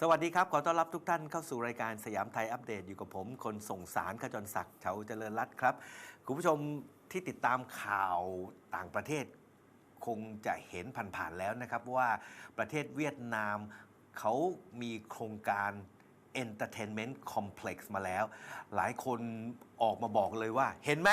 สวัสดีครับ ขอต้อนรับทุกท่านเข้าสู่รายการสยามไทยอัปเดตอยู่กับผม คนส่งสารขจรศักดิ์เฉาเจริญรัตน์ครับ คุณผู้ชมที่ติดตามข่าวต่างประเทศ คงจะเห็นผ่านๆแล้วนะครับ ว่าประเทศเวียดนามเขามีโครงการ Entertainment Complex มาแล้ว หลายคนออกมาบอกเลยว่าเห็นไหม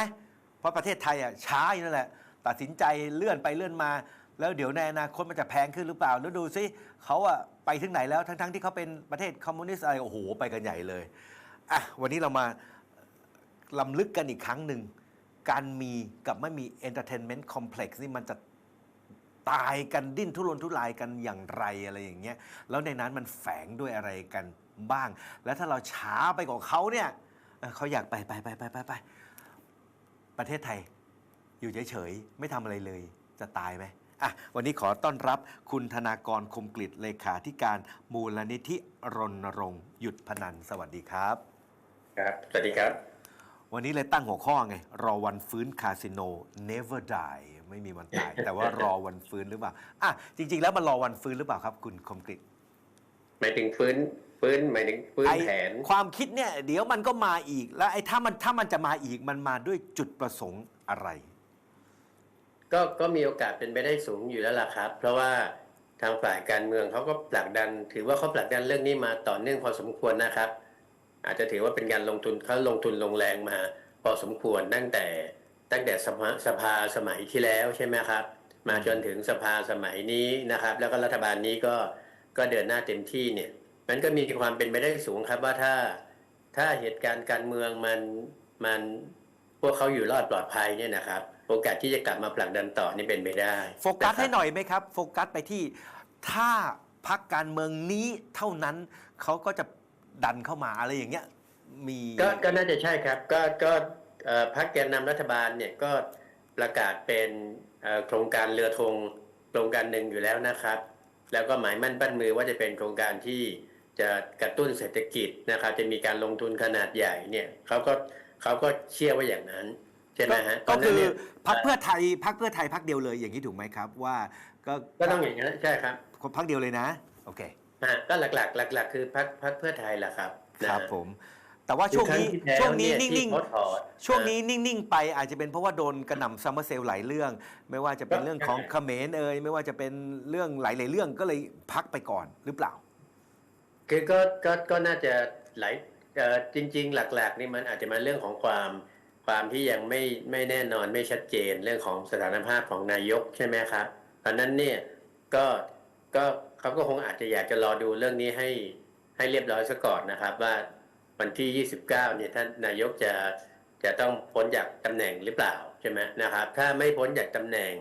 เพราะประเทศไทยอะช้าอยู่นั่นแหละ ตัดสินใจเลื่อนไปเลื่อนมา แล้วเดี๋ยวในอนาคตมันจะแพงขึ้นหรือเปล่า แล้วดูซิเขาอะ ไปถึงไหนแล้วทั้งๆที่เขาเป็นประเทศคอมมิวนิสต์อะไรโอ้โหไปกันใหญ่เลยอะวันนี้เรามาลำลึกกันอีกครั้งหนึ่ง การมีกับไม่มี Entertainment Complex นี่มันจะตายกันดิ้นทุรนทุรายกันอย่างไรอะไรอย่างเงี้ยแล้วในนั้นมันแฝงด้วยอะไรกันบ้าง แล้วถ้าเราช้าไปกว่าเขาเนี่ยเเขาอยากไปไปไปไปไปไปประเทศไทย อยู่เฉยๆไม่ทำอะไรเลยจะตายไหม อะวันนี้ขอต้อนรับคุณธนากรคมกลิตเลขาธิการมูลนิธิรณรงค์หยุดพนันสวัสดีครับ ครับ สวัสดีครับ วันนี้เลยตั้งหัวข้อไง รอวันฟื้นคาสิโน never die ไม่มีวันตาย แต่ว่ารอวันฟื้นหรือเปล่าอะจริง ๆ แล้วมันรอวันฟื้นหรือเปล่าครับ คุณคมกลิตหมายถึงฟื้นฟื้นหมายถึงฟื้นไอ้แผนความคิดเนี่ย เดี๋ยวมันก็มาอีก แล้วไอ้ถ้ามันถ้ามันจะมาอีกมันมาด้วยจุดประสงค์อะไร ก็ก็มีโอกาสเป็นไปได้สูงอยู่แล้วล่ะครับ เพราะว่าทางฝ่ายการเมืองเขาก็ผลักดัน ถือว่าเขาผลักดันเรื่องนี้มาต่อเนื่องพอสมควรนะครับ อาจจะถือว่าเป็นการลงทุนเขาลงทุนลงแรงมาพอสมควรตั้งแต่ตั้งแต่สภาสภาสมัยที่แล้วใช่ไหมครับ มาจนถึงสภาสมัยนี้นะครับ แล้วก็รัฐบาลนี้ก็ก็เดินหน้าเต็มที่เนี่ยมันก็มีความเป็นไปได้สูงครับว่าถ้าถ้าเหตุการณ์การเมืองมันมัน พวกเขาอยู่รอดปลอดภัยเนี่ยนะครับโอกาสที่จะกลับมาผลักดันต่อนี่เป็นไปได้โฟกัสะครับให้หน่อยไหมครับ โฟกัสไปที่ถ้าพักการเมืองนี้เท่านั้นเขาก็จะดันเข้ามาอะไรอย่างเงี้ยมีก็ก็น่าจะใช่ครับ ก็ก็เอ่อพรรคแกนนำรัฐบาลเนี่ยก็ประกาศเป็นเอ่อโครงการเรือธงโครงการหนึ่งอยู่แล้วนะครับ แล้วก็หมายมั่นปั้นมือว่าจะเป็นโครงการที่จะกระตุ้นเศรษฐกิจนะครับ จะมีการลงทุนขนาดใหญ่เนี่ยเขาก็ เขาก็เชื่อว่าอย่างนั้นใช่ไหมฮะก็ตนนั้คืนอเนี่ยพักเพื่อไทยพักเพื่อไทยพักเดียวเลยอย่างนี้ถูกไหมครับ ว่าก็ก็ต้องอย่างนั้นใช่ครับพักเดียวเลยนะโอเคอะก็หลักๆ หลัก ๆ คือพรรคพรรคเพื่อไทยแหละครับครับนะฮะผมแต่ว่าช่วงนี้คือครั้งที่แล้วช่วงนี้เนี่ยนิ่งที่เขาถอดๆช่วงนี้นิ่งๆไปอาจจะเป็นเพราะว่าโดนกระหน่ำซัมเมอร์เซลหลายเรื่อง ไม่ว่าจะเป็นเรื่องของเขมรเอ่ยไม่ว่าจะเป็นเรื่องหลายๆเรื่องก็เลยพักไปก่อนหรือเปล่า คือก็ก็ก็น่าจะหลายเอ่อ จริง ๆ หลักๆนี่มันอาจจะมาเรื่องของความความที่ยังไม่ไม่แน่นอนไม่ชัดเจนเรื่องของสถานภาพของนายกใช่ไหมครับเพราะฉะนั้นเนี่ยก็ก็เขาก็คงอาจจะอยากจะรอดูเรื่องนี้ให้ให้เรียบร้อยซะก่อนนะครับ ว่าวันที่ 29 เนี่ยท่านนายกจะจะต้องพ้นจากตำแหน่งหรือเปล่าใช่ไหมนะครับ ถ้าไม่พ้นจากตำแหน่ง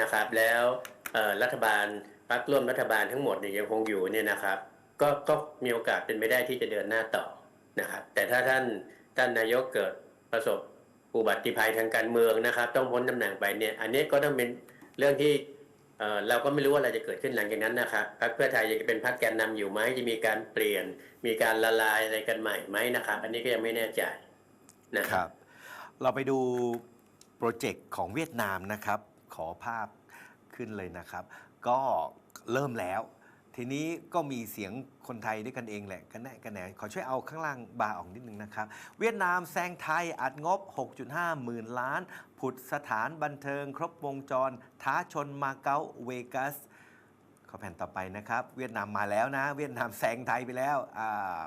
นะครับ แล้วรัฐบาลพรรคร่วมรัฐบาลทั้งหมดเนี่ยยังคงอยู่เนี่ยนะครับ ก็ก็มีโอกาสเป็นไปได้ที่จะเดินหน้าต่อ นะครับ แต่ถ้าท่านท่านนายกเกิดประสบอุบัติภัยทางการเมืองนะครับ ต้องพ้นตำแหน่งไปเนี่ย อันนี้ก็ต้องเป็นเรื่องที่เเราก็ไม่รู้ว่าอะไรจะเกิดขึ้นหลังจากนั้นนะครับพรรคเพื่อไทยจะเป็นพรรคแกนนำอยู่ไหมจะมีการเปลี่ยน มีการละลายอะไรกันใหม่ไหมนะครับ อันนี้ก็ยังไม่แน่ใจนะครับ เราไปดูโปรเจกต์ของเวียดนามนะครับ ขอภาพขึ้นเลยนะครับ ก็เริ่มแล้ว ทีนี้ก็มีเสียงคนไทยด้วยกันเองแหละกันแน่กันแหนขอช่วยเอาข้างล่างบาร์ออกนิดนึงนะครับ เวียดนามแซงไทยอัดงบ 6.5 หมื่นล้าน ผุดสถานบันเทิง ครบวงจร ท้าชนมาเก๊าเวกัสขอแผ่นต่อไปนะครับ เวียดนามมาแล้วนะ เวียดนามแซงไทยไปแล้ว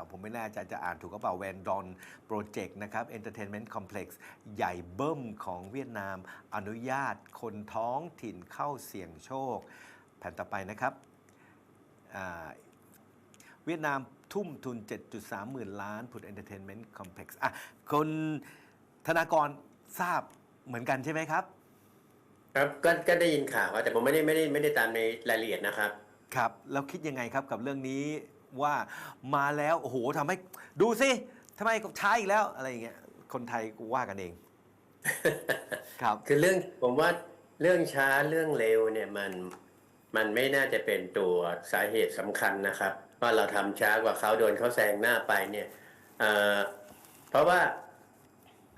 ผมไม่แน่ใจจะอ่านถูกก็เปล่าแวนดอนโปรเจกต์นะครับ Entertainment Complex ใหญ่เบิ้มของเวียดนาม อนุญาตคนท้องถิ่นเข้าเสี่ยงโชค แผ่นต่อไปนะครับ เวียดนามทุ่มทุน 7.3 หมื่นล้านผุด Entertainment Complex อะคนธนากรทราบเหมือนกันใช่ไหมครับ ครับก็ก็ได้ยินข่าวครับแต่ผมไม่ได้ไม่ได้ไม่ได้ตามในรายละเอียดนะครับ ครับ แล้วคิดยังไงครับกับเรื่องนี้ว่ามาแล้ว โอ้โหทำให้ดูสิทำไมช้าอีกแล้วอะไรอย่างเงี้ยคนไทยกูว่ากันเอง ครับ คือเรื่องผมว่าเรื่องช้าเรื่องเร็วเนี่ยมัน มันไม่น่าจะเป็นตัวสาเหตุสำคัญนะครับ ว่าเราทำช้ากว่าเขาโดนเขาแซงหน้าไปเนี่ยเอ่อเพราะว่า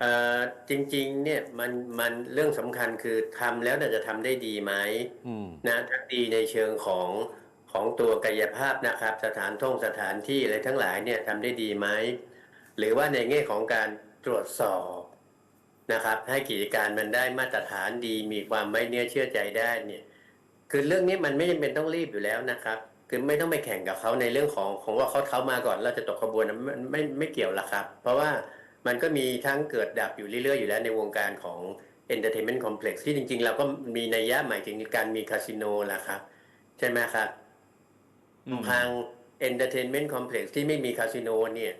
เอ่อจริงๆเนี่ยมันมันเรื่องสำคัญคือทำแล้วน่าจะทำได้ดีไหมอืมนะทั้งดีในเชิงของของตัวกายภาพนะครับ สถานท่องสถานที่อะไรทั้งหลายเนี่ยทำได้ดีไหมหรือว่าในแง่ของการตรวจสอบนะครับ ให้กิจการมันได้มาตรฐานดีมีความไว้เนื้อเชื่อใจได้เนี่ย คือเรื่องนี้มันไม่จำเป็นต้องรีบอยู่แล้วนะครับ คือไม่ต้องไปแข่งกับเขาในเรื่องของของว่าเขาเขามาก่อนเราจะตกขบวนนะมันไม่ไม่เกี่ยวละครับ เพราะว่ามันก็มีทั้งเกิดดับอยู่เรื่อยๆอยู่แล้วในวงการของ Entertainment Complex ที่จริงๆ เราก็มีนัยยะหมายถึงการมีคาสิโนล่ะครับ ใช่ไหมครับอืมทาง Entertainment Complex ที่ไม่มีคาสิโนเนี่ย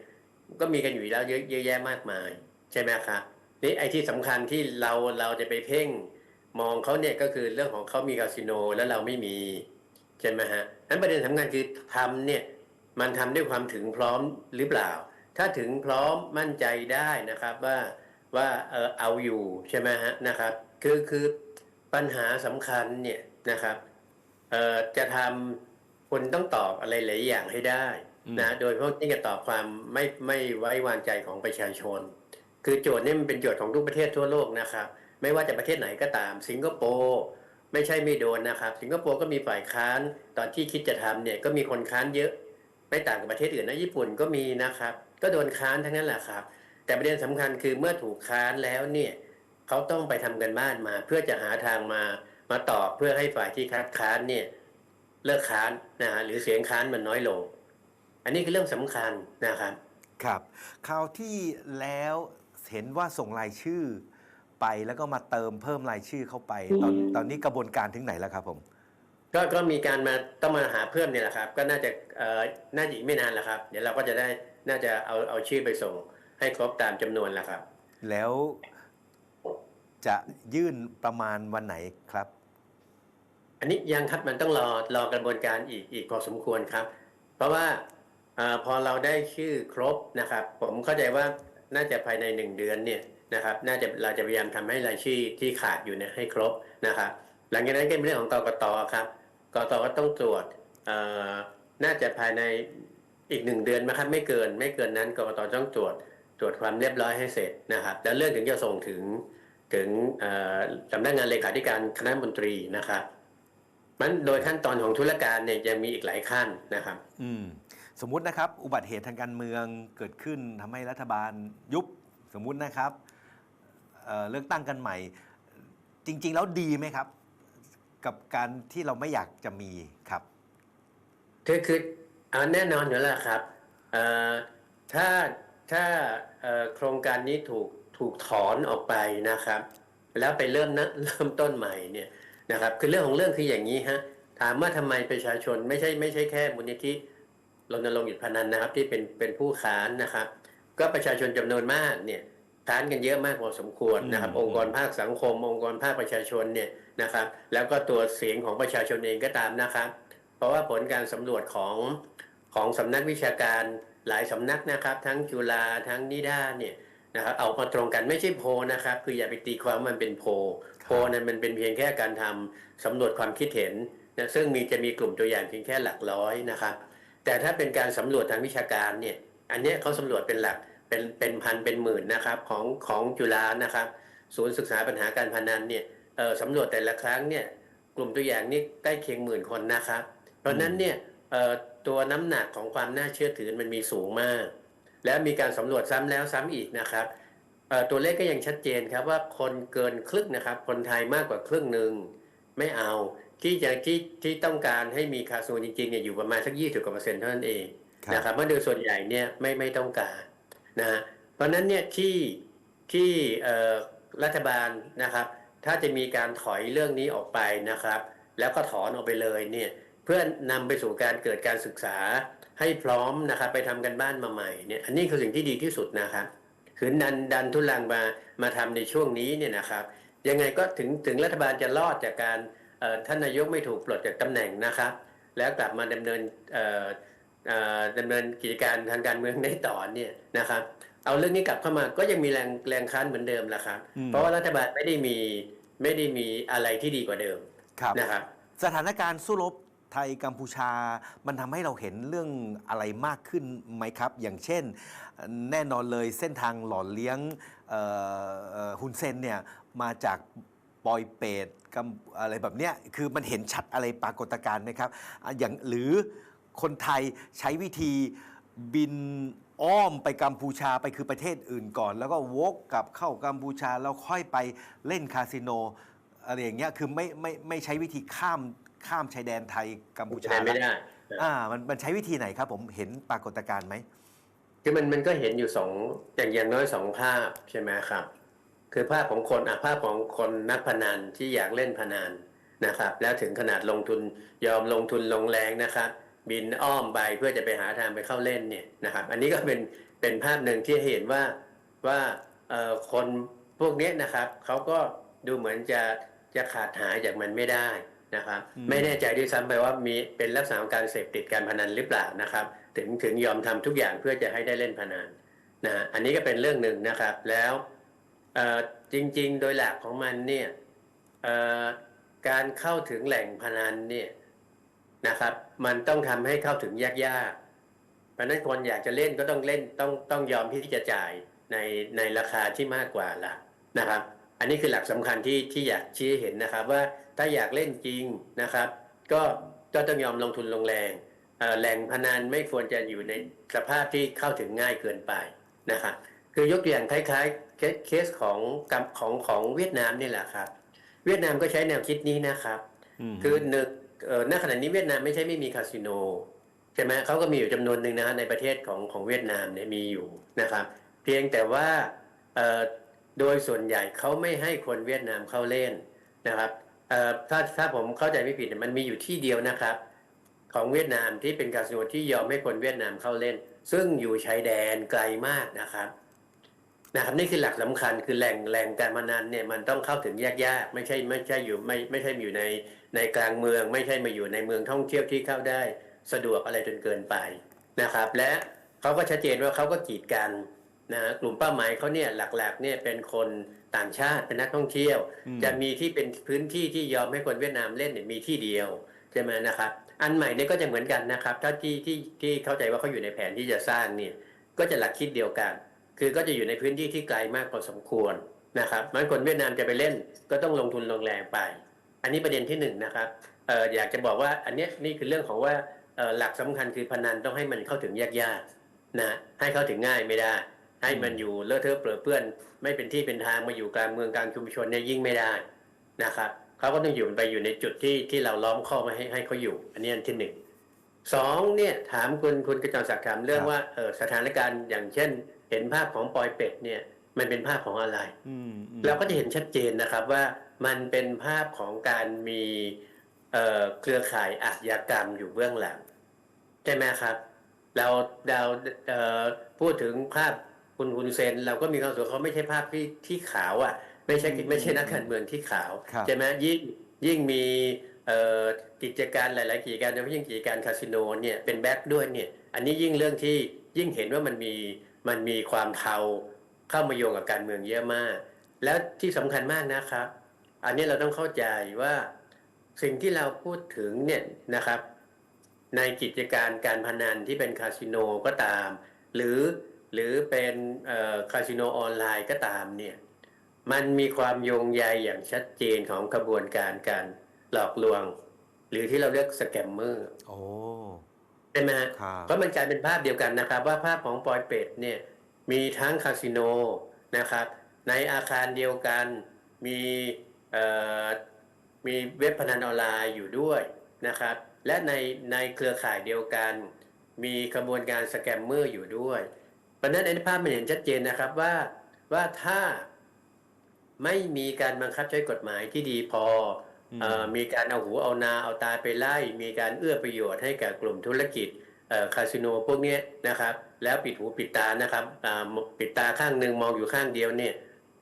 ก็มีกันอยู่แล้วเยอะเยอะแยะมากมาย ใช่ไหมครับนี่ไอ้ที่สำคัญที่เราเราจะไปเพ่ง มองเขาเนี่ยก็คือเรื่องของเขามีคาสิโนแล้วเราไม่มีใช่ไหมฮะนั้นประเด็นสำคัญคือทำเนี่ยมันทำด้วยความถึงพร้อมหรือเปล่า ถ้าถึงพร้อมมั่นใจได้นะครับว่าว่าเออเอาอยู่ใช่ไหมฮะนะครับคือคือปัญหาสำคัญเนี่ยนะครับเอ่อจะทำคุณต้องตอบอะไรหลายอย่างให้ได้อืมนะโดยเฉพาะที่จะตอบความไม่ไม่ไว้วางใจของประชาชน คือโจทย์นี้มันเป็นโจทย์ของทุกประเทศทั่วโลกนะครับ ไม่ว่าจะประเทศไหนก็ตาม สิงคโปร์ไม่ใช่ไม่โดนนะครับ สิงคโปร์ก็มีฝ่ายค้านตอนที่คิดจะทำเนี่ยก็มีคนค้านเยอะ ไม่ต่างกับประเทศอื่นนะญี่ปุ่นก็มีนะครับ ก็โดนค้านทั้งนั้นแหละครับ แต่ประเด็นสำคัญคือเมื่อถูกค้านแล้วเนี่ยเขาต้องไปทำกันบ้านมา เพื่อจะหาทางมามาตอบเพื่อให้ฝ่ายที่คัดค้านเนี่ยเลิกค้านนะฮะหรือเสียงค้านมันน้อยลง อันนี้คือเรื่องสำคัญนะครับ ครับคราวที่แล้วเห็นว่าส่งรายชื่อ ไปแล้วก็มาเติมเพิ่มรายชื่อเข้าไป ตอนตอนนี้กระบวนการถึงไหนแล้วครับผม ก็ก็มีการมาต้องมาหาเพิ่มเนี่ยแหละครับ ก็น่าจะเอ่อน่าจะอีกไม่นานแหละครับ เดี๋ยวเราก็จะได้น่าจะเอาเอาชื่อไปส่ง ให้ครบตามจำนวนแหละครับ แล้วจะยื่นประมาณวันไหนครับ อันนี้ยังครับมันต้องรอรอกระบวนการอีกอีกพอสมควรครับ เพราะว่าเออพอเราได้ชื่อครบนะครับ ผมเข้าใจว่าน่าจะภายในหนึ่งเดือนเนี่ย นะครับ น่าจะเราจะพยายามทำให้รายชื่อที่ขาดอยู่เนี่ยให้ครบนะครับ หลังจากนั้นก็เป็นเรื่องของกกตครับกกตก็ต้องตรวจเอ่อน่าจะภายในอีกหนึ่งเดือนนะครับไม่เกินไม่เกินนั้นกกตต้องตรวจตรวจความเรียบร้อยให้เสร็จนะครับ แล้วเรื่องถึงจะส่งถึงถึงสำนักงานเลขาธิการคณะมนตรีนะครับมันโดยขั้นตอนของธุรการเนี่ยยังมีอีกหลายขั้นนะครับ อืมสมมุตินะครับ อุบัติเหตุทางการเมืองเกิดขึ้นทำให้รัฐบาลยุบสมมุตินะครับ เลือกตั้งกันใหม่ จริง ๆ แล้วดีไหมครับ กับการที่เราไม่อยากจะมีครับคือคือแน่นอนอยู่แล้วครับถ้าถ้าโครงการนี้ถูกถูกถอนออกไปนะครับ แล้วไปเริ่มนะเริ่มต้นใหม่เนี่ยนะครับคือเรื่องของเรื่องคืออย่างนี้ฮะถามว่าทำไมประชาชนไม่ใช่ไม่ใช่แค่มูลนิธิรณรงค์หยุดพนันนะครับ ที่เป็นเป็นผู้ค้านนะครับ ก็ประชาชนจำนวนมากเนี่ย ค้านกันเยอะมากพอสมควรนะครับอืมองค์กรภาคสังคม องค์กรภาคประชาชนเนี่ยนะครับ แล้วก็ตัวเสียงของประชาชนเองก็ตามนะครับ เพราะว่าผลการสำรวจของของสำนักวิชาการหลายสำนักนะครับ ทั้งจุฬาทั้งนิด้าเนี่ยนะครับเอามาตรงกันไม่ใช่โพลนะครับ คืออย่าไปตีความว่ามันเป็นโพลโพลนั้นมันเป็นเพียงแค่การทำสำรวจความคิดเห็นนะซึ่งมีจะมีกลุ่มตัวอย่างเพียงแค่หลักร้อยนะครับ แต่ถ้าเป็นการสำรวจทางวิชาการเนี่ยอันเนี้ยเขาสำรวจเป็นหลัก เป็นเป็นพันเป็นหมื่นนะครับของของจุฬานะครับ ศูนย์ศึกษาปัญหาการพนันเนี่ยสำรวจแต่ละครั้งเนี่ยกลุ่มตัวอย่างนี่ใกล้เคียงหมื่นคนนะครับ เพราะนั้นเนี่ยตัวน้ำหนักของความน่าเชื่อถือมันมีสูงมาก แล้วมีการสำรวจซ้ำแล้วซ้ำอีกนะครับตัวเลขก็ยังชัดเจนครับว่าคนเกินครึ่งนะครับ คนไทยมากกว่าครึ่งหนึ่งไม่เอาที่จะที่ที่ต้องการให้มีคาสิโนจริงๆเนี่ยอยู่ประมาณสักยี่สิบกว่าเปอร์เซ็นต์เท่านั้นเองนะครับเพราะโดยส่วนใหญ่เนี่ยไม่ไม่ต้องการ นะเพราะนั้นเนี่ยที่ที่รัฐบาลนะครับ ถ้าจะมีการถอยเรื่องนี้ออกไปนะครับ แล้วก็ถอนออกไปเลยเนี่ยเพื่อนำไปสู่การเกิดการศึกษาให้พร้อมนะครับไปทำกันบ้านมาใหม่เนี่ยอันนี้คือสิ่งที่ดีที่สุดนะครับคือดันดันทุลังมามาทำในช่วงนี้เนี่ยนะครับ ยังไงก็ถึงถึงรัฐบาลจะรอดจากการท่านนายกไม่ถูกปลดจากตำแหน่งนะครับ แล้วกลับมาดำเนิน ดำเนินกิจการทางการเมืองได้ต่อเนี่ยนะครับเอาเรื่องนี้กลับเข้ามาก็ยังมีแรงแรงค้านเหมือนเดิมแหละครับอืมเพราะว่ารัฐบาลไม่ได้มีไม่ได้มีอะไรที่ดีกว่าเดิมครับนะครับสถานการณ์สู้รบไทยกัมพูชา มันทำให้เราเห็นเรื่องอะไรมากขึ้นไหมครับ อย่างเช่น แน่นอนเลยเส้นทางหล่อเลี้ยงเอ่อเอ่อฮุนเซนเนี่ยมาจากปอยเปตกัมอะไรแบบเนี้ยคือมันเห็นชัดอะไรปรากฏการณ์ไหมครับอะอย่างหรือ คนไทยใช้วิธีบินอ้อมไปกัมพูชาไปคือประเทศอื่นก่อน แล้วก็วกกลับเข้ากัมพูชาแล้วค่อยไปเล่นคาสิโนอะไรอย่างเงี้ยคือไม่ไม่ไม่ใช้วิธีข้ามข้ามชายแดนไทยกัมพูชาไม่ได้อ่ามันมันใช้วิธีไหนครับ ผมเห็นปรากฏการณ์ไหมคือมันมันก็เห็นอยู่สองอย่างอย่างน้อยสองภาพใช่ไหมครับ คือภาพของคนอะภาพของคนนักพนันที่อยากเล่นพนันนะครับ แล้วถึงขนาดลงทุนยอมลงทุนลงแรงนะครับ บินอ้อมไปเพื่อจะไปหาทางไปเข้าเล่นเนี่ยนะครับ อันนี้ก็เป็นเป็นภาพหนึ่งที่เห็นว่าว่าเอ่อคนพวกเนี้ยนะครับเขาก็ดูเหมือนจะจะขาดหายจากมันไม่ได้นะครับอืมไม่แน่ใจด้วยซ้ำไปว่ามีเป็นลักษณะของการเสพติดการพนันหรือเปล่านะครับ ถึงถึงยอมทำทุกอย่างเพื่อจะให้ได้เล่นพนันนะฮะอันนี้ก็เป็นเรื่องหนึ่งนะครับแล้วเอ่อจริง ๆ โดยหลักของมันเนี่ยเอ่อการเข้าถึงแหล่งพนันเนี่ย นะครับ มันต้องทำให้เข้าถึงยากๆเพราะฉะนั้นคนอยากจะเล่นก็ต้องเล่นต้องต้องยอมที่จะจ่ายในในราคาที่มากกว่าละนะครับ อันนี้คือหลักสำคัญที่ที่อยากชี้ให้เห็นนะครับ ว่าถ้าอยากเล่นจริงนะครับ ก็ก็ต้องยอมลงทุนลงแรงเอ่อแหล่งพนันไม่ควรจะอยู่ในสภาพที่เข้าถึงง่ายเกินไปนะครับคือยกตัวอย่างคล้ายๆเคสเคสของกับของของเวียดนามนี่แหละครับ เวียดนามก็ใช้แนวคิดนี้นะครับมคือหนึ่งเอ่อ ณขณะนี้เวียดนามไม่ใช่ไม่มีคาสิโนใช่ไหมเขาก็มีอยู่จำนวนหนึ่งนะฮะในประเทศของของเวียดนามเนี่ยมีอยู่นะครับ เพียงแต่ว่าโดยส่วนใหญ่เขาไม่ให้คนเวียดนามเข้าเล่นนะครับถ้าถ้าผมเข้าใจไม่ผิดมันมีอยู่ที่เดียวนะครับ ของเวียดนามที่เป็นคาสิโนที่ยอมให้คนเวียดนามเข้าเล่น ซึ่งอยู่ชายแดนไกลมากนะครับนะครับนี่คือหลักสำคัญคือแหล่งแหล่งการพนันเนี่ยมันต้องเข้าถึงยากๆ ไม่ใช่ไม่ใช่อยู่ไม่ไม่ใช่อยู่ใน ในกลางเมืองไม่ใช่มาอยู่ในเมืองท่องเที่ยวที่เข้าได้สะดวกอะไรจนเกินไปนะครับ และเขาก็ชัดเจนว่าเขาก็กีดกันนะฮะกลุ่มเป้าหมายเขาเนี่ยหลักๆเนี่ยเป็นคนต่างชาติเป็นนักท่องเที่ยวอืมจะมีที่เป็นพื้นที่ที่ยอมให้คนเวียดนามเล่นเนี่ยมีที่เดียวใช่ไหมนะครับ อันใหม่เนี่ยก็จะเหมือนกันนะครับ ถ้าที่ที่ที่เข้าใจว่าเขาอยู่ในแผนที่จะสร้างเนี่ยก็จะหลักคิดเดียวกัน คือก็จะอยู่ในพื้นที่ที่ไกลมากพอสมควรนะครับมันคนเวียดนามจะไปเล่นก็ต้องลงทุนลงแรงไป อันนี้ประเด็นที่หนึ่งนะครับเอ่ออยากจะบอกว่าอันเนี้ยนี่คือเรื่องของว่าเอ่อหลักสำคัญคือพนันต้องให้มันเข้าถึงยากๆนะให้เข้าถึงง่ายไม่ได้ ให้มันอยู่เลอะเทอะเปรอะเปื้อน ไม่เป็นที่เป็นทางมาอยู่กลางเมืองกลางชุมชนเนี่ยยิ่งไม่ได้นะครับเขาก็ต้องอยู่ไปอยู่ในจุดที่ที่เราล้อมข้อมาให้ให้เขาอยู่ อันนี้อันที่หนึ่งสองเนี่ยถามคุณคุณกระจรศักดิ์ถามเรื่องว่าเออสถานการณ์อย่างเช่น เห็นภาพของปอยเป็ดเนี่ยมันเป็นภาพของอะไรอืมอืมเราก็จะเห็นชัดเจนนะครับว่า มันเป็นภาพของการมีเอ่อเครือข่ายอาชญากรรมอยู่เบื้องหลัง ใช่ไหมครับ เราเราเอ่อพูดถึงภาพคุณคุณเซน เราก็มีความรู้สึกเขาไม่ใช่ภาพที่ที่ขาวอะ ไม่ใช่ไม่ใช่นักการเมืองที่ขาวครับใช่ไหมยิ่งยิ่งมีเอ่อกิจการหลาย ๆ กิจการโดยเฉพาะยิ่งกิจการคาสิโนเนี่ยเป็นแบ็คด้วยเนี่ย อันนี้ยิ่งเรื่องที่ยิ่งเห็นว่ามันมีมันมีความเทาเข้ามาโยงกับการเมืองเยอะมาก แล้วที่สำคัญมากนะครับ อันนี้เราต้องเข้าใจว่าสิ่งที่เราพูดถึงเนี่ยนะครับ ในกิจการการพนันที่เป็นคาสิโนก็ตาม หรือหรือเป็นเอ่อคาสิโนออนไลน์ก็ตามเนี่ยมันมีความโยงใยอย่างชัดเจนของกระบวนการการหลอกลวง หรือที่เราเรียกสแกมเมอร์โอ้ใช่ไหมฮะครับเพราะมันกลายเป็นภาพเดียวกันนะครับ ว่าภาพของปอยเป็ดเนี่ยมีทั้งคาสิโนนะครับ ในอาคารเดียวกันมีเอ่อ มีเว็บพนันออนไลน์อยู่ด้วยนะครับ และในในเครือข่ายเดียวกัน มีกระบวนการสแกมเมอร์อยู่ด้วยเพราะฉะนั้นในภาพมันเห็นชัดเจนนะครับว่าว่าถ้าไม่มีการบังคับใช้กฎหมายที่ดีพอเอ่อมีการเอาหูเอานาเอาตาไปไล่ มีการเอื้อประโยชน์ให้กับกลุ่มธุรกิจเอ่อคาสิโนพวกเนี้ยนะครับ แล้วปิดหูปิดตานะครับอ่าปิดตาข้างหนึ่งมองอยู่ข้างเดียวเนี่ย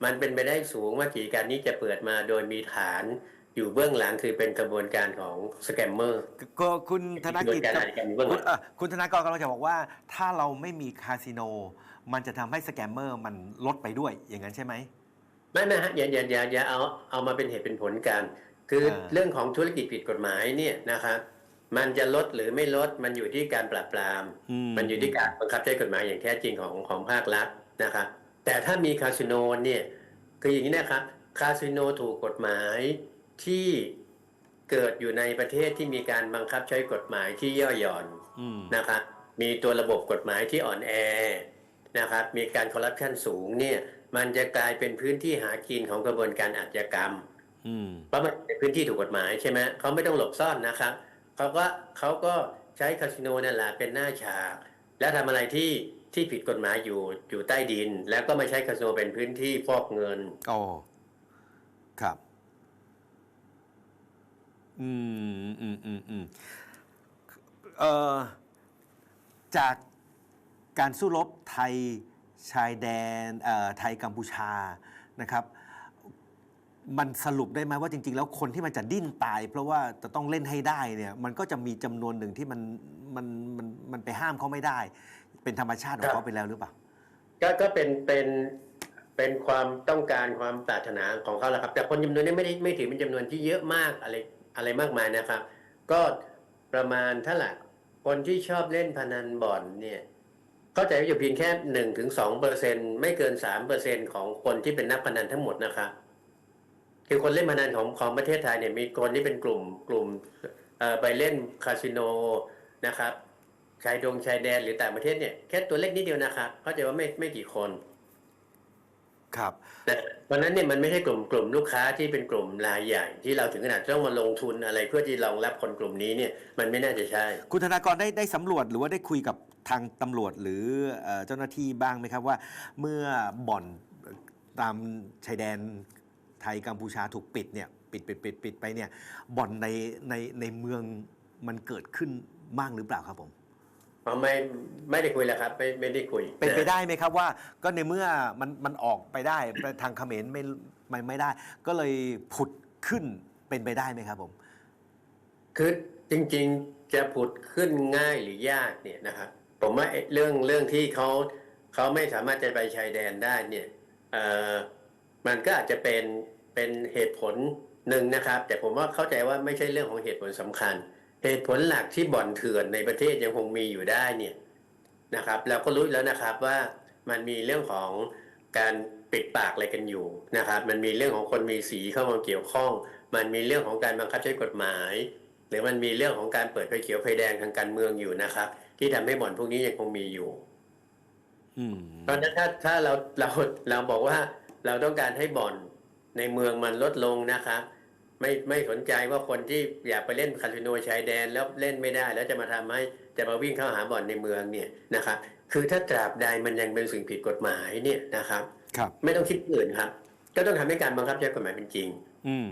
มันเป็นไปได้สูงว่ากิจการนี้จะเปิดมาโดยมีฐานอยู่เบื้องหลังคือเป็นกระบวนการของสแกมเมอร์ก็คุณธนกิจกระบวนการจะอาชญากรรมอยู่เบื้องหคุลัณงเอ่อคุณธนากรกำลังจะบอกว่า ถ้าเราไม่มีคาสิโน มันจะทำให้สแกมเมอร์มันลดไปด้วยอย่างนั้นใช่ไหมไม่ไม่ฮะอย่าอย่าอย่าอย่าเอาเอามาเป็นเหตุเป็นผลกัน คืออ่าเรื่องของธุรกิจผิดกฎหมายเนี่ยนะครับมันจะลดหรือไม่ลดมันอยู่ที่การปราบปราม มันอยู่ที่การบังคับใช้กฎหมายอย่างแท้จริงของของภาครัฐนะครับ แต่ถ้ามีคาสิโนเนี่ยคืออย่างนี้นะครับคาสิโนถูกกฎหมายที่เกิดอยู่ในประเทศที่มีการบังคับใช้กฎหมายที่ย่อหย่อนอืมนะครับมีตัวระบบกฎหมายที่อ่อนแอนะครับมีการคอร์รัปชันสูงเนี่ยมันจะกลายเป็นพื้นที่หากินของกระบวนการอาชญากรรมอืมเพราะมันเป็นพื้นที่ถูกกฎหมายใช่ไหมเขาไม่ต้องหลบซ่อนนะครับเขาก็เขาก็ใช้คาสิโนนั่นแหละเป็นหน้าฉาก แล้วทำอะไรที่ ที่ผิดกฎหมายอยู่อยู่ใต้ดิน แล้วก็ไมาใช้คาสิโนเป็นพื้นที่ฟอกเงินอ๋อครับ อืมอืมอืมอืมเอ่อจากการสู้รบไทยชายแดนเอ่อไทยกัมพูชานะครับ มันสรุปได้ไหมว่าจริง ๆ แล้วคนที่มันจะดิ้นตาย เพราะว่าจะต้องเล่นให้ได้เนี่ย มันก็จะมีจำนวนหนึ่งที่มันมันมันมันไปห้ามเขาไม่ได้ เป็นธรรมชาติของครัเขาบไปแล้วหรือเปล่าก็ก็เป็นเป็นเป็นความต้องการความปรารถนาของเขาแหละครับ แต่คนจำนวนนี้ไม่ได้ไม่ถือเป็นจำนวนที่เยอะมากอะไรอะไรมากมายนะครับ ก็ประมาณเท่าไหร่คนที่ชอบเล่นพนันบ่อนเนี่ยเข้าใจว่าอยู่เพียงแค่หนึ่งถึงสองเปอร์เซ็นไม่เกินสามเปอร์เซ็นของคนที่เป็นนักพนันทั้งหมดนะครับคือคนเล่นพนันของของประเทศไทยเนี่ยมีคนที่เป็นกลุ่มกลุ่มเอ่อไปเล่นคาสิโนนะครับ ชายดงชายแดนหรือต่างประเทศเนี่ยแค่ตัวเล็กนิดเดียวนะครับเข้าใจว่าไม่ไม่กี่คนครับแต่เพราะฉะนั้นเนี่ยมันไม่ใช่กลุ่มกลุ่มลูกค้าที่เป็นกลุ่มรายใหญ่ ที่เราถึงขนาดต้องมาลงทุนอะไรเพื่อที่รองรับคนกลุ่มนี้เนี่ยมันไม่น่าจะใช่ คุณธนากรได้ได้สำรวจหรือว่าได้คุยกับทางตำรวจหรือเอ่อเจ้าหน้าที่บ้างไหมครับว่า เมื่อบ่อนตามชายแดนไทยกัมพูชาถูกปิดเนี่ยปิดปิดปิดปิดไปเนี่ยบ่อนในในในเมืองมันเกิดขึ้นมากหรือเปล่าครับผม อ๋อไม่ไม่ได้คุยแล้วครับ ไม่ไม่ได้คุยเป็นไปะได้ไหมครับว่า ก็ในเมื่อมันมันออกไปได้ไปทางเขมรไม่ไม่ไม่ได้ ก็เลยผุดขึ้นเป็นไปได้ไหมครับผมคือจริง ๆจะผุดขึ้นง่ายหรือยากเนี่ยนะครับผมว่าไอ้เรื่องเรื่องที่เขาเขาไม่สามารถจะไปชายแดนได้เนี่ยเอ่อมันก็อาจจะเป็นเป็นเหตุผลหนึ่งนะครับ แต่ผมว่าเข้าใจว่าไม่ใช่เรื่องของเหตุผลสำคัญ เหตุผลหลักที่บ่อนเถื่อนในประเทศยังคงมีอยู่ได้เนี่ยนะครับเราก็รู้แล้วนะครับว่ามันมีเรื่องของการปิดปากอะไรกันอยู่นะครับ มันมีเรื่องของคนมีสีเข้ามาเกี่ยวข้อง มันมีเรื่องของการบังคับใช้กฎหมาย หรือมันมีเรื่องของการเปิดไฟเขียวไฟแดงทางการเมืองอยู่นะครับ ที่ทำให้บ่อนพวกนี้ยังคงมีอยู่อืมเพราะฉะนั้นถ้าถ้าเราเราเราบอกว่าเราต้องการให้บ่อนในเมืองมันลดลงนะครับ ไม่ไม่สนใจว่าคนที่อยากไปเล่นคาสิโนชายแดนแล้วเล่นไม่ได้ แล้วจะมาทำให้จะมาวิ่งเข้าหาบ่อนในเมืองเนี่ยนะครับคือถ้าตราบใดมันยังเป็นสิ่งผิดกฎหมายเนี่ยนะครับครับไม่ต้องคิดอื่นครับ ก็ต้องทำให้การบังคับใช้กฎหมายเป็นจริง อืม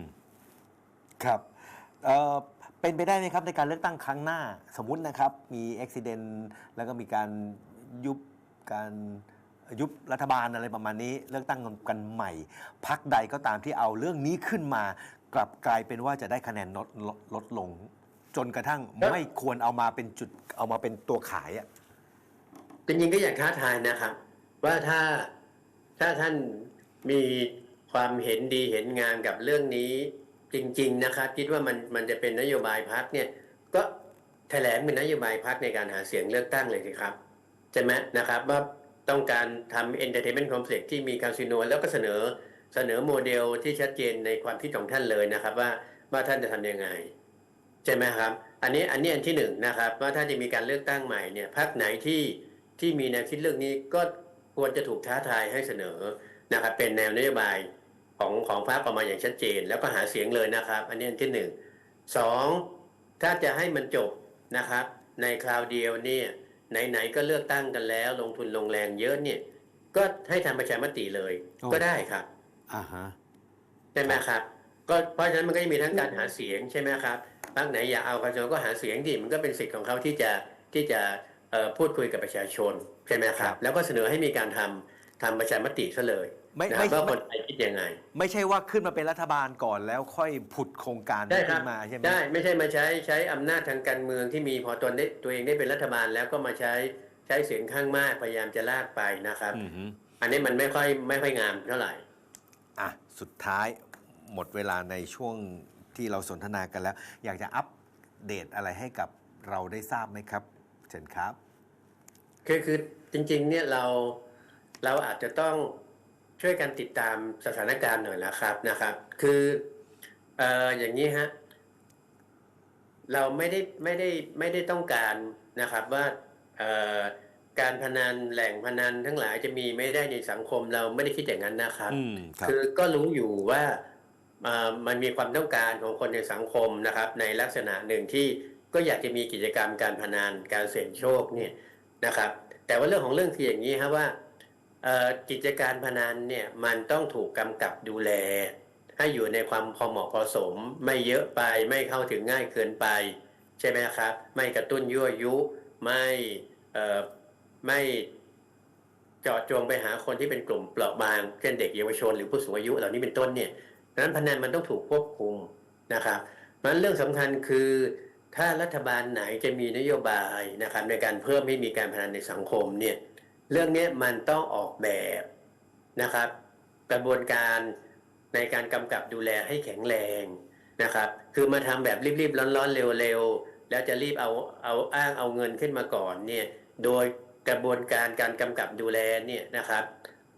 ครับเอ่อเป็นไปได้ไหมครับในการเลือกตั้งครั้งหน้า สมมุตินะครับ มีอุบิเหตุแล้วก็มีการยุบการยุบรัฐบาลอะไรประมาณนี้ เลือกตั้งกันใหม่พักใดก็ตามที่เอาเรื่องนี้ขึ้นมา กลับกลายเป็นว่าจะได้คะแนนลดลดลดลง จนกระทั่งครับไม่ควรเอามาเป็นจุดเอามาเป็นตัวขายอะจริงๆก็อยากท้าทายนะครับ ว่าถ้าถ้าท่านมีความเห็นดีเห็นงามกับเรื่องนี้ จริง ๆ นะครับ คิดว่ามันมันจะเป็นนโยบายพักเนี่ย ก็แถลงเป็นนโยบายพักในการหาเสียงเลือกตั้งเลยสิครับใช่ไหมนะครับ ว่าต้องการทำ entertainment complex ที่มีคาสิโนแล้วก็เสนอ เสนอโมเดลที่ชัดเจนในความคิดของท่านเลยนะครับ ว่าว่าท่านจะทำยังไงใช่ไหมครับ อันนี้อันนี้อันที่หนึ่งนะครับ ว่าถ้าจะมีการเลือกตั้งใหม่เนี่ยพรรคไหนที่ที่มีแนวคิดเรื่องนี้ก็ควรจะถูกท้าทายให้เสนอนะครับ เป็นแนวนโยบายของของพรรคออกมาอย่างชัดเจน แล้วก็หาเสียงเลยนะครับ อันนี้อันที่หนึ่งสองถ้าจะให้มันจบนะครับ ในคราวเดียวเนี่ยไหนๆก็เลือกตั้งกันแล้ว ลงทุนลงแรงเยอะเนี่ย ก็ให้ทำประชามติเลยก็ได้ครับ อ่าฮะใช่ไหมครับ ก็เพราะฉะนั้นมันก็จะมีทั้งการหาเสียงใช่ไหมครับพรรคไหนอยากเอาคาสิโนก็หาเสียงดิมันก็เป็นสิทธิ์ของเขาที่จะที่จะเอ่อพูดคุยกับประชาชนใช่ไหมคครัรับบแล้วก็เสนอให้มีการทำทำประชามติซะเลยไม่นะคไม่รับว่าคไม่นไทยคิดยังไง ไม่ใช่ว่าขึ้นมาเป็นรัฐบาลก่อนแล้วค่อยผุดโครงการได้ครัขึ้บนมาใช่ไหมได้ไม่ใช่มาใช้ใช้อำนาจทางการเมืองที่มีพอตนได้ตัวเองได้เป็นรัฐบาลแล้วก็มาใช้ใช้เสียงข้างมากพยายามจะลากไปนะครับอือฮึอันนี้มันไม่ค่อยไม่ค่อยงามเท่าไหร่ อะสุดท้ายหมดเวลาในช่วงที่เราสนทนากันแล้ว อยากจะอัปเดตอะไรให้กับเราได้ทราบไหมครับเชิญครับคือคือจริงๆเนี่ยเราเราอาจจะต้องช่วยกันติดตามสถานการณ์หน่อยละครับนะครับ คือเอ่ออย่างนี้ฮะเราไม่ได้ไม่ได้ไม่ได้ต้องการนะครับว่าเอ่อ การพนันแหล่งพนันทั้งหลายจะมีไม่ได้ในสังคมเราไม่ได้คิดอย่างนั้นนะครับอืมครับคือก็รู้อยู่ว่าอ่ามันมีความต้องการของคนในสังคมนะครับ ในลักษณะหนึ่งที่ก็อยากจะมีกิจกรรมการพนันการเสี่ยงโชคเนี่ยนะครับ แต่ว่าเรื่องของเรื่องคืออย่างนี้ครับว่าเอ่อกิจการพนันเนี่ยมันต้องถูกกำกับดูแล ให้อยู่ในความพอเหมาะพอสม ไม่เยอะไปไม่เข้าถึงง่ายเกินไป ใช่ไหมครับ ไม่กระตุ้นยั่วยุ ไม่เอ่อ ไม่เจาะจงไปหาคนที่เป็นกลุ่มเปราะบาง เช่นเด็กเยาวชนหรือผู้สูงอายุเหล่านี้เป็นต้นเนี่ยดังนั้นพนันมันต้องถูกควบคุมนะครับเพราะฉะนั้นเรื่องสำคัญคือถ้ารัฐบาลไหนจะมีนโยบายนะครับในการเพิ่มให้มีการพนันในสังคมเนี่ยเรื่องนี้มันต้องออกแบบนะครับ กระบวนการในการกำกับดูแลให้แข็งแรงนะครับ คือมาทำแบบรีบๆร้อนๆเร็วๆแล้วจะรีบเอาเอาอ้างเอาเงินขึ้นมาก่อนเนี่ยโดย กระบวนการการกำกับดูแลเนี่ยนะครับ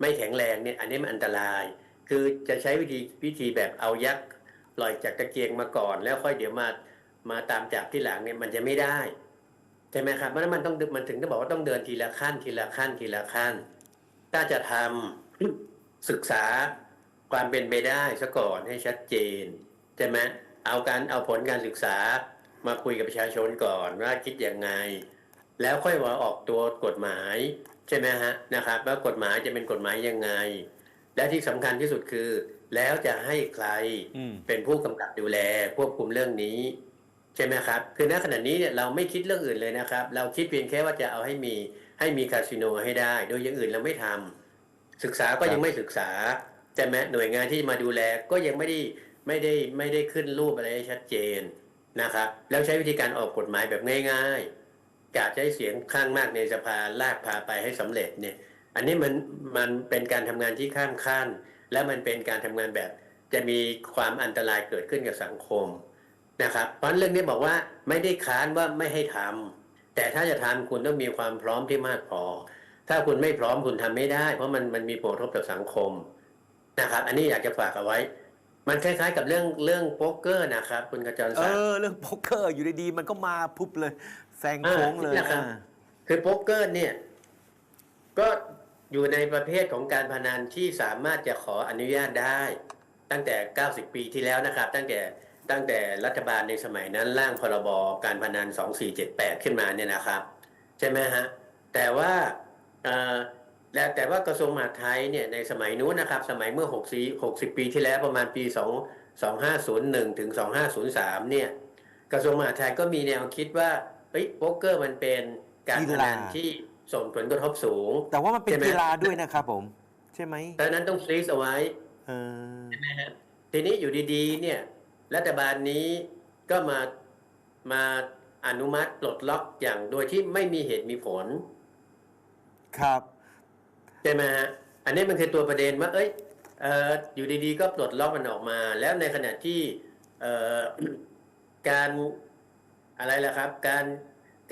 ไม่แข็งแรงเนี่ยอันนี้มันอันตราย คือจะใช้วิธีวิธีแบบเอายักษ์ลอยจากตะเกียงมาก่อน แล้วค่อยเดี๋ยวมามาตามจับที่หลังเนี่ยมันจะไม่ได้ใช่ไหมครับเพราะฉะนั้นมันต้องมันถึงต้องบอกว่าต้องเดินทีละขั้นทีละขั้นทีละขั้น ถ้าจะทำศึกษาความเป็นไปได้ซะก่อนให้ชัดเจนใช่ไหมเอาการเอาผลการศึกษามาคุยกับประชาชนก่อนว่าคิดยังไง แล้วค่อยมาออกตัวกฎหมายใช่ไหมฮะนะครับว่ากฎหมายจะเป็นกฎหมายยังไง และที่สำคัญที่สุดคือ แล้วจะให้ใครอืมเป็นผู้กำกับดูแลควบคุมเรื่องนี้ใช่ไหมครับ คือณขณะนี้เนี่ยเราไม่คิดเรื่องอื่นเลยนะครับ เราคิดเพียงแค่ว่าจะเอาให้มีให้มีคาสิโนให้ได้ โดยอย่างอื่นเราไม่ทำศึกษาก็ยังไม่ศึกษาใช่ไหมหน่วยงานที่มาดูแลก็ยังไม่ได้ไม่ได้ไม่ได้ขึ้นรูปอะไรให้ชัดเจนนะครับ แล้วใช้วิธีการออกกฎหมายแบบง่าย ๆ กาใช้เสียงข้างมากในสภาลากพาไปให้สำเร็จเนี่ย อันนี้มันมันเป็นการทำงานที่ข้ามขั้นและมันเป็นการทำงานแบบ จะมีความอันตรายเกิดขึ้นกับสังคมนะครับ เพราะฉะนั้นเรื่องนี้บอกว่าไม่ได้ค้านว่าไม่ให้ทำแต่ถ้าจะทำคุณต้องมีความพร้อมที่มากพอ ถ้าคุณไม่พร้อมคุณทำไม่ได้ เพราะมันมันมีผลกระทบต่อสังคมนะครับ อันนี้อยากจะฝากเอาไว้มันคล้ายๆกับเรื่องเรื่องโป๊กเกอร์นะครับคุณกระจรศักดิ์อเรื่องโป๊กเกอร์อยู่ดีๆมันก็มาพุบเลย แซงโค้งเลยอ่านะครับอ่าคือโป๊กเกอร์เนี่ย ก็อยู่ในประเภทของการพนันที่สามารถจะขออนุญาตได้ ตั้งแต่ 90 ปีที่แล้วนะครับ ตั้งแต่ตั้งแต่รัฐบาลในสมัยนั้นร่างพรบการพนัน 2478 ขึ้นมาเนี่ยนะครับ ใช่ไหมฮะ แต่ว่าเอ่อและแต่ว่ากระทรวงมหาดไทยเนี่ยในสมัยนู้นนะครับ สมัยเมื่อ 60 60 ปีที่แล้วประมาณปี 2 2501 ถึง 2503 เนี่ย กระทรวงมหาดไทยก็มีแนวคิดว่า เอ้ยโป๊กเกอร์มันเป็นการพนันที่ส่งผลกระทบสูง แต่ว่ามันเป็นใช่ไหมกีฬาด้วยนะครับผม ใช่ไหมดังนั้นต้องฟรีซเอาไว้เออทีนี้อยู่ดีๆ เนี่ย รัฐบาลนี้ก็มามาอนุมัติปลดล็อกอย่างโดยที่ไม่มีเหตุมีผล ครับใช่ไหมฮะอันนี้มันคือตัวประเด็นว่าเอ้ยเอ่ออยู่ดีๆ ก็ปลดล็อกมันออกมา แล้วในขณะที่เอ่อการ อะไรล่ะครับ การ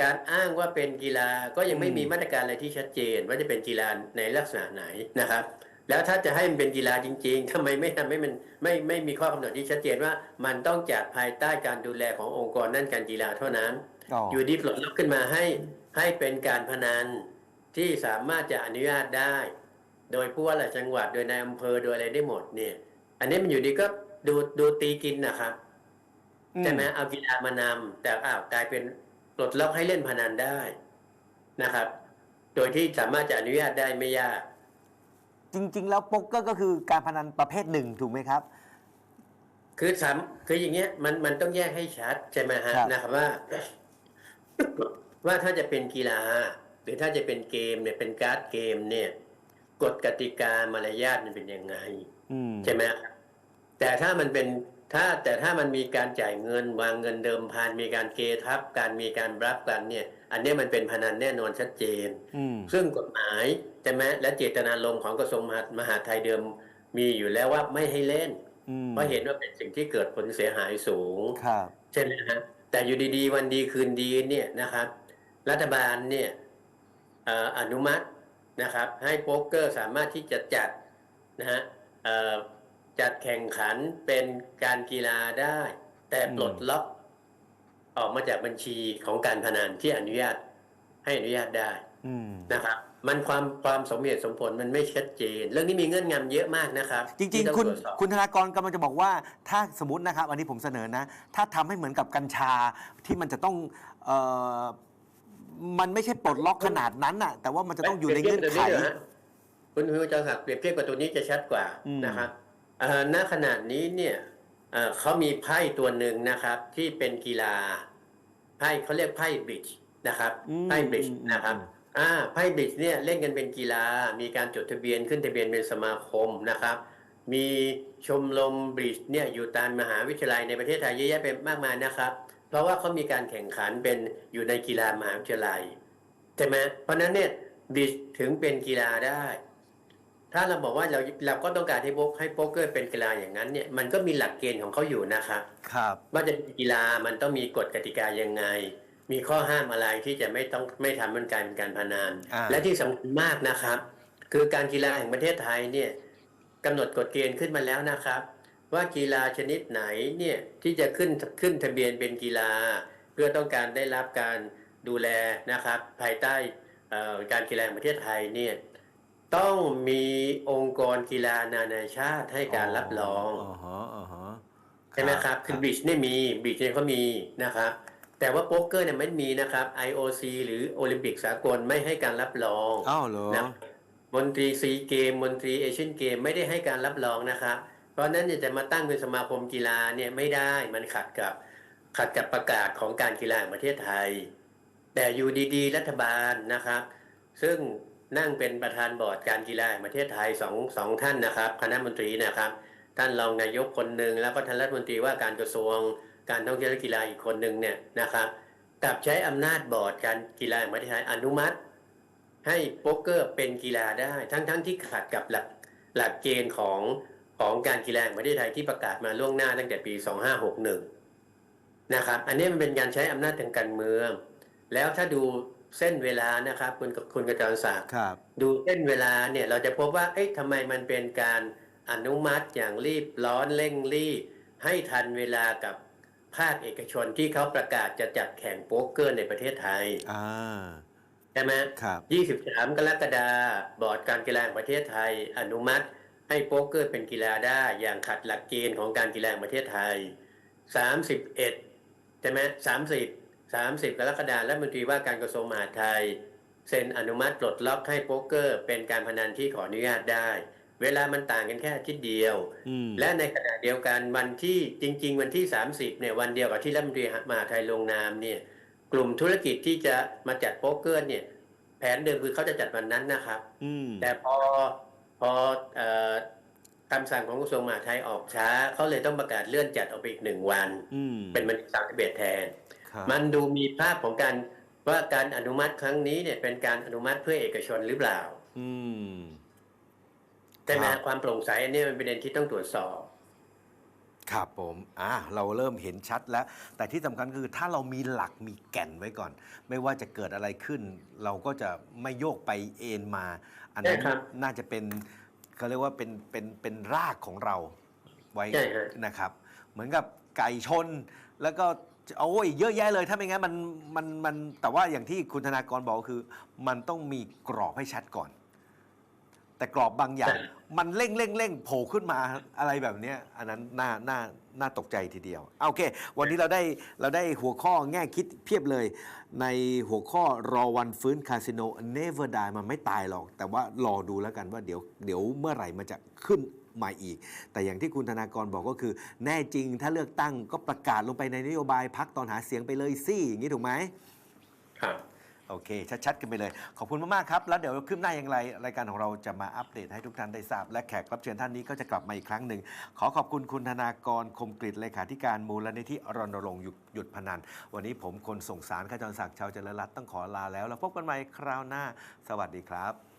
การอ้างว่าเป็นกีฬาก็ยังไม่อืมมีมาตรการอะไรที่ชัดเจน ว่าจะเป็นกีฬาในลักษณะไหนนะครับ แล้วถ้าจะให้มันเป็นกีฬาจริง ๆทำไมไม่ทำให้มันไม่ไม่มีข้อกำหนดที่ชัดเจนว่า มันต้องจัดภายใต้การดูแลขององค์กรด้านการกีฬาเท่านั้นอ๋ออยู่ดีปลดล็อกขึ้นมาให้ให้เป็นการพนันที่สามารถจะอนุญาตได้ โดยผู้ว่าราชจังหวัดโดยนายอำเภอโดยอะไรได้หมดเนี่ย อันนี้มันอยู่ดีก็ดูดูตีกินนะครับอื ใช่ไหมเอากีฬามานำแต่อ้าวกลายเป็นปลดล็อกให้เล่นพนันได้นะครับ โดยที่สามารถจะอนุญาตได้ไม่ยาก จริง ๆ แล้วโป๊กเกอร์ก็คือการพนันประเภทหนึ่งถูกไหมครับ คือสามคืออย่างเงี้ยมันมันต้องแยกให้ชัดใช่ไหมฮะครับนะครับว่า ว่าถ้าจะเป็นกีฬา หรือถ้าจะเป็นเกมเนี่ยเป็นการ์ดเกมเนี่ยกฎกติกามารยาทมันเป็นยังไงอืมใช่ไหมครับแต่ถ้ามันเป็น ถ้าแต่ถ้ามันมีการจ่ายเงินวางเงินเดิมพันมีการเกทับการมีการรับกันเนี่ย อันเนี้ยมันเป็นพนันแน่นอนชัดเจนอืมซึ่งกฎหมายใช่ไหมและเจตนารมณ์ของกระทรวงมหามหาดไทยเดิมมีอยู่แล้วว่าไม่ให้เล่นอืมเพราะเห็นว่าเป็นสิ่งที่เกิดผลเสียหายสูงครับใช่ไหมฮะแต่อยู่ดีๆ วันดีคืนดีเนี่ยนะครับ รัฐบาลเนี่ยเอ่ออนุมัตินะครับ ให้โป๊กเกอร์สามารถที่จะจัดนะฮะเอ่อ จัดแข่งขันเป็นการกีฬาได้ แต่ปลดล็อกออกมาจากบัญชีของการพนันที่อนุญาตให้อนุญาตได้อืมนะครับมันความความสมเหตุสมผลมันไม่ชัดเจน เรื่องนี้มีเงื่อนงำเยอะมากนะครับ จริงที่ต้อๆคุณตวจสอบคุณธนากรกำลังจะบอกว่า ถ้าสมมตินะครับ อันนี้ผมเสนอนะ ถ้าทำให้เหมือนกับกัญชาที่มันจะต้องเอ่อมันไม่ใช่ปลดล็อกขนาดนั้นน่ะ แต่ว่ามันจะต้องอยู่ในเงื่อนไขปรียบทียบตัวหรฮะคุณคุณจอศักดิ์เปรียบเทียบกับตัวนี้จะชัดกว่าอืมนะครับเอ่อ ณขณะนี้เนี่ยเอ่อเขามีไพ่ตัวหนึ่งนะครับ ที่เป็นกีฬาไพ่เขาเรียกไพ่บริดจ์นะครับอืมไพ่บริดจ์อืมนะครับอืมอ่าไพ่บริดจ์เนี่ยเล่นกันเป็นกีฬา มีการจดทะเบียนขึ้นทะเบียนเป็นสมาคมนะครับ มีชมรมบริดจ์เนี่ยอยู่ตามมหาวิทยาลัยในประเทศไทยเยอะแยะเป็นมากมายนะครับ เพราะว่าเขามีการแข่งขันเป็นอยู่ในกีฬามหาวิทยาลัยใช่ไหมเพราะฉะนั้นเนี่ยบริดจ์ถึงเป็นกีฬาได้ ถ้าเราบอกว่าเราเราก็ต้องการให้โป๊กให้โป๊กเกอร์เป็นกีฬาอย่างนั้นเนี่ยมันก็มีหลักเกณฑ์ของเขาอยู่นะครับครับ ว่าจะเป็นกีฬามันต้องมีกฎกติกายังไง มีข้อห้ามอะไรที่จะไม่ต้องไม่ทำมันกลายเป็นการพนันอ่าและที่สำคัญมากนะครับ คือการกีฬาแห่งประเทศไทยเนี่ยกำหนดกฎเกณฑ์ขึ้นมาแล้วนะครับ ว่ากีฬาชนิดไหนเนี่ยที่จะขึ้นขึ้นทะเบียนเป็นกีฬา เพื่อต้องการได้รับการดูแลนะครับ ภายใต้องค์การกีฬาแห่งประเทศไทยเนี่ย ต้องมีองค์กรกีฬานานาชาติให้การรับรองอ๋อฮะอ๋อฮะใช่ไหมครับคือบิชเนี่ยมีบิชเนี่ยเขามีนะครับ แต่ว่าโป๊กเกอร์เนี่ยไม่มีนะครับ IOC หรือโอลิมปิกสากลไม่ให้การรับรองอ้าวเหรอนะมนตรีซีเกมมนตรีเอเชียนเกมไม่ได้ให้การรับรองนะครับ เพราะฉะนั้นเนี่ยจะมาตั้งเป็นสมาคมกีฬาเนี่ยไม่ได้มันขัดกับขัดกับประกาศของการกีฬาแห่งประเทศไทย แต่อยู่ดีๆ รัฐบาลนะครับ ซึ่ง นั่งเป็นประธานบอร์ดการกีฬาแห่งประเทศไทยสองสองท่านนะครับ คณะมนตรีนะครับ ท่านรองนายกคนหนึ่งแล้วก็ท่านรัฐมนตรีว่าการกระทรวงการท่องเที่ยวและกีฬาอีกคนหนึ่งเนี่ยนะครับกลับใช้อำนาจบอร์ดการกีฬาแห่งประเทศไทยอนุมัติ ให้โป๊กเกอร์เป็นกีฬาได้ ทั้งๆที่ขัดกับหลักหลักเกณฑ์ของของการกีฬาแห่งประเทศไทยที่ประกาศมาล่วงหน้าตั้งแต่ปี 2561 นะครับ อันนี้มันเป็นการใช้อำนาจทางการเมือง แล้วถ้าดู เส้นเวลานะครับคุณคุณกระจรศักดิ์ครับ ดูเส้นเวลาเนี่ยเราจะพบว่าเอ๊ะทำไมมันเป็นการอนุมัติอย่างรีบร้อนเร่งรีบ ให้ทันเวลากับภาคเอกชนที่เขาประกาศจะจัดแข่งโป๊กเกอร์ในประเทศไทยอ่าใช่ไหมครับ23กรกฎาคมบอร์ดการกีฬาแห่งประเทศไทย อนุมัติให้โป๊กเกอร์เป็นกีฬาได้อย่างขัดหลักเกณฑ์ของการกีฬาแห่งประเทศไทย31ใช่ไหม30 30 กรกฎาคมรัฐมนตรีว่าการกระทรวงมหาดไทย เซ็นอนุมัติปลดล็อกให้โป๊กเกอร์ เป็นการพนันที่ขออนุญาตได้ เวลามันต่างกันแค่อาทิตย์เดียวอืมและในขณะเดียวกันวันที่จริง ๆ วันที่ 30เนี่ยวันเดียวกับที่รัฐมนตรีมหาดไทยลงนามเนี่ยกลุ่มธุรกิจที่จะมาจัดโป๊กเกอร์เนี่ยแผนเดิมคือเขาจะจัดวันนั้นนะครับอืมแต่พอพอเอ่อคำสั่งของกระทรวงมหาดไทยออกช้าเขาเลยต้องประกาศเลื่อนจัดออกไปอีกหนึ่งวันอืมเป็นวันที่สามสิบเอ็ดแทนครับ มันดูมีภาพของการว่าการอนุมัติครั้งนี้เนี่ยเป็นการอนุมัติเพื่อเอกชนหรือเปล่า อืมใช่ไหมครับความโปร่งใสอันนี้เป็นประเด็นที่ต้องตรวจสอบ ครับผมอ่าเราเริ่มเห็นชัดแล้ว แต่ที่สำคัญคือถ้าเรามีหลักมีแก่นไว้ก่อน ไม่ว่าจะเกิดอะไรขึ้น เราก็จะไม่โยกไปเอ็นมา อันนั้นใช่ครับน่าจะเป็นเขาเรียกว่าเป็นเป็นเป็นรากของเราไว้ใช่ฮะนะครับ เหมือนกับไก่ชนแล้วก็ โอ้ยเยอะแยะเลยถ้าไม่งั้นมันมันมันแต่ว่าอย่างที่คุณธนากรบอกก็คือ มันต้องมีกรอบให้ชัดก่อน แต่กรอบบางอย่าง มันเร่งเร่งเร่งโผล่ขึ้นมาอะไรแบบเนี้ยอันนั้นน่าน่าน่าตกใจทีเดียวเอาโอเค วันนี้เราได้เราได้หัวข้อแง่คิดเพียบเลย ในหัวข้อรอวันฟื้นคาสิโน never die มันไม่ตายหรอก แต่ว่ารอดูแล้วกันว่าเดี๋ยวเดี๋ยวเมื่อไหร่มันจะขึ้น มาอีก แต่อย่างที่คุณธนากรบอกก็คือ แน่จริงถ้าเลือกตั้งก็ประกาศลงไปในนโยบายพักตอนหาเสียงไปเลยสิอย่างนี้ถูกไหมครับโอเค ชัดๆ กันไปเลย ขอบคุณมาก ๆ ครับ แล้วเดี๋ยวคืบหน้าอย่างไร รายการของเราจะมาอัปเดตให้ทุกท่านได้ทราบ และแขกรับเชิญท่านนี้ก็จะกลับมาอีกครั้งหนึ่ง ขอขอบคุณคุณธนากรคมกริเลขาธิการมูลนิธิรณรงค์หยุดหยุดพนัน วันนี้ผมคนส่งสารขจรศักดิ์ชาวเจริญรัตน์ต้องขอลาแล้ว แล้วพบกันใหม่คราวหน้า สวัสดีครับ